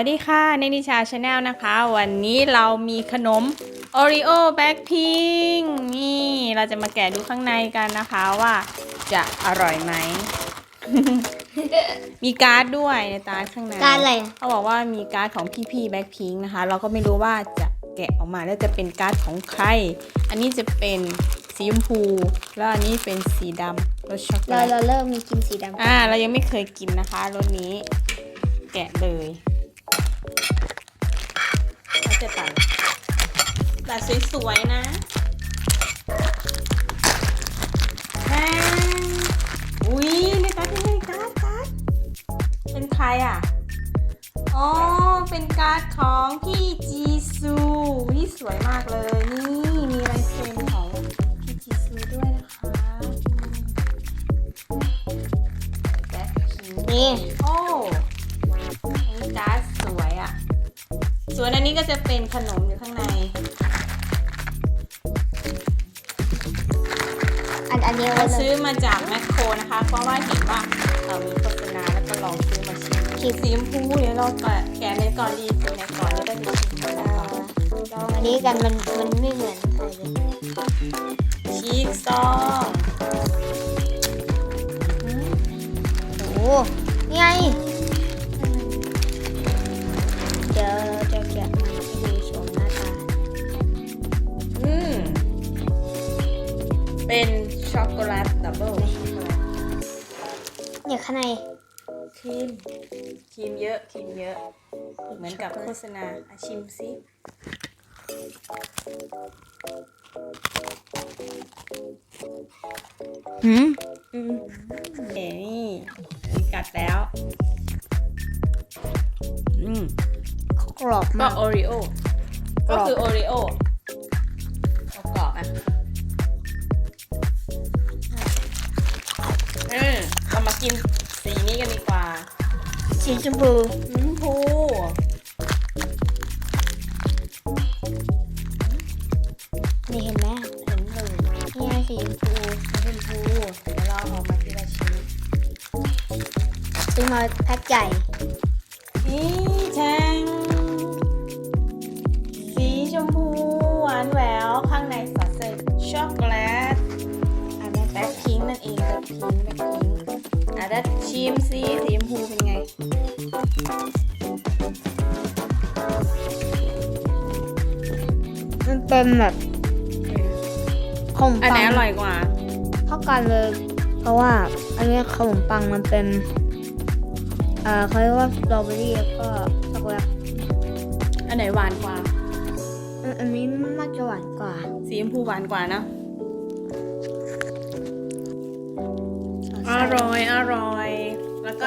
วัสดีค่ะในนิชาชาแนลนะคะ วันนี้เรามีขนม Oreo Blackpink นี่เราจะมาแกะดูข้างในกันนะคะว่าจะอร่อยไหม มีการ์ดด้วยในตาข้างในการอะไรเขาบอกว่ามีการ์ดของพี่ๆ Blackpink นะคะ เราก็ไม่รู้ว่าจะแกะออกมาแล้วจะเป็นการ์ดของใคร อันนี้จะเป็นสีชมพู แล้วอันนี้เป็นสีดำรสช็อกโกเราแลตเราเริ่มมีกินสีดำอ่า เรายังไม่เคยกินนะคะรสนี้ แกะเลย เราจะตัดตัดสวยๆนะแม่อุ้ยนการ์ดในการ์ดการ์ดเป็นใครอะ อ๋อ เป็นการ์ดของพี่จีซูนี่สวยมากเลย นี่มีลายเซ็นของพี่จีซูด้วยนะคะแบ็คพิงนี่โอ้อัน ส่วนอันนี้ก็จะเป็นขนมอยู่ข้างใน อันอันนี้เราเราซื้อมาจากแมคโครนะคะ เพราะว่าเห็นว่าเอ่อมีโฆษณาแล้วก็ลองซื้อมาชิมขีดสีชมพูเดี๋ยวเราแกะแกะในก่อนดีตัวในก่อนแล้วก็ดีชิมกันก่อนลองอันนี้กันมันมันไม่เหมือนใครเลยชีสซอง แลตดับเบิลเนี่ยข้างในครีมครีมเยอะครีมเยอะ เหมือนกับโฆษณาอาชิมซิหืมอืมเอ๋นี่มีกัดแล้วอืมกรอบก็มาก โอริโอกรก็อบคือโอริโอเอากรอบอะ กินสีนี้กันดีกว่า สีชมพูอืมพูนี่เห็นไหมเห็นเลยนี่ไงสีชมพูชมพูเดี๋ยวเราเอาออกมาทีละชิ้นซื้อมาแพ็คใหญ่นี่แท มซิสีชมพูเป็นไง มันเป็นแบบขนมอันไหนปังอร่อยกว่า เท่ากันเลย เพราะว่า อันนี้ขนมปังมันเป็นเอ่อเขาเรียกว่าสตรอเบอรี่แล้วก็ช็อกโกแลตอันไหนหวานกว่า อันอันนี้น่าจะหวานกว่า สีชมพูหวานกว่านะ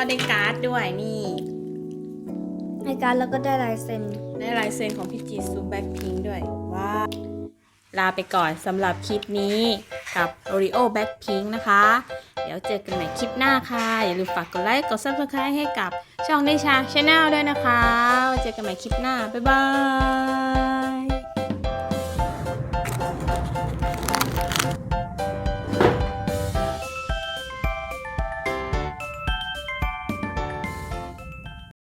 ก็ได้การ์ดด้วยนี่ในการแล้วก็ได้ลายเซ็น ได้ลายเซ็นของพี่จีซูแบ็คพิงด้วยว้าวลาไปก่อนสำหรับคลิปนี้กับ Oreo Blackpink นะคะ เดี๋ยวเจอกันใหม่คลิปหน้าค่ะ อย่าลืมฝากกดไลค์กด Subscribe ให้กับช่องนิชาชาแนลด้วยนะคะไว้เจอกันใหม่คลิปหน้า บ๊ายบาย